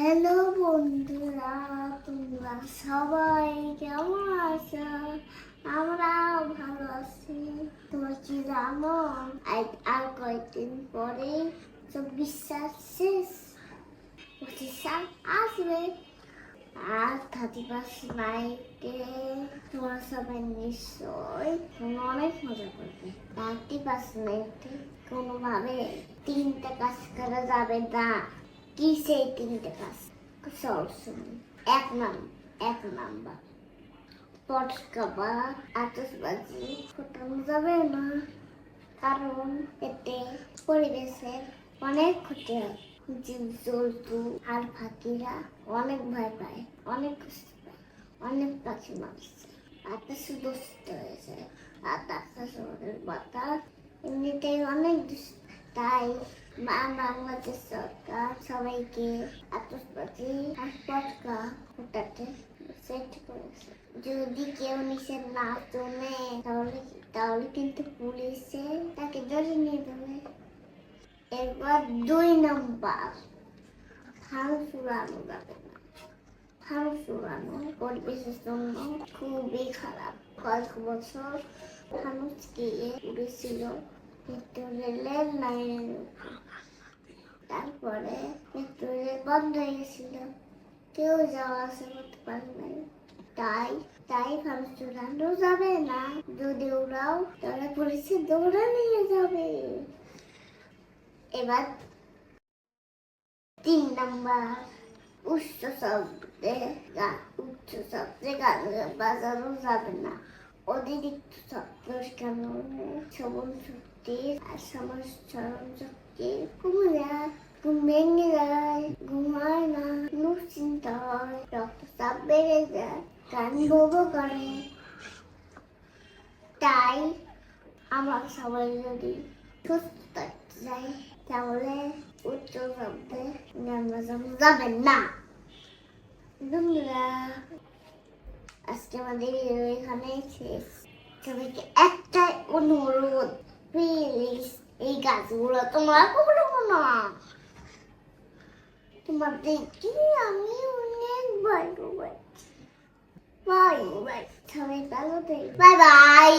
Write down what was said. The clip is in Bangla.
হ্যালো বন্ধুরা, তোমরা সবাই কেমন আছো? আমরাও ভালো আছি। তোমরা কি আজ আর কয়েকদিন পরে চব্বিশ সাল শেষ পঁচিশ সাল আসবে। আর থার্টি ফার্স্ট নাইটে তোমরা সবাই নিশ্চয় তোমরা অনেক মজা করবে। থার্টি ফার্স্ট নাইটে কোনোভাবে তিনটা কাজ করা যাবে না। কি সেই তিনটে কাজ শুনুন এক নাম এক নাম্বার পটকা বা আতসবাজি ফোটানো যাবে না কারণ এতে পরিবেশের অনেক ক্ষতি হয় জীব জন্তু আর পাখিরা অনেক ভয় পায় অনেক কষ্ট পায় অনেক পাখি মারছে আকাশ দূষিত হয়েছে আর আকাশ আমাদের বাতাস এমনিতেই অনেক তাই মা বাংলাদেশ সরকার সবাইকে আতসবাজি আর পটকা ফোটাতে সেট করেছে। যদি কেউ নিষেধ না শুনে, তাহলে তাহলে কিন্তু পুলিশে তাকে ধরে নিয়ে যাবে। এরপর দুই নম্বর ফানুস উড়ানো যাবে না। ফানুস উড়ানো পরিবেশের জন্য খুবই খারাপ। কয়েক বছর ফানুস গিয়ে উড়েছিল মেট্রো রেলের লাইনের উপর। তারপরে মেট্রো বন্ধ হয়ে গেছিল কেউ যাওয়া আসা করতে পারে নাই তাই তাই উড়ানো যাবে না, যদি উড়াও তাহলে পুলিশে দৌড়ে নিয়ে যাবে। এবার তিন নাম্বার উচ্চ শব্দে গান উচ্চ শব্দে গান বাজানো যাবে না। অতিরিক্ত শব্দ কারণে শ্রবণ শক্তি না দুশ্চিন্তা বেড়ে যায় গান বউ করে তাই আমার সবাই যদি সুস্থ থাকতে তাহলে উচ্চ শব্দে গান বাজানো যাবে না বন্ধুরা আজকে আমাদের এখানে শেষ সবাইকে একটাই অনুরোধ প্লিজ এই গাছগুলো তোমরা করব না। তোমাদেরকে আমি অনেক ভালো বাই বাই, সবাই ভালো বাই বাই।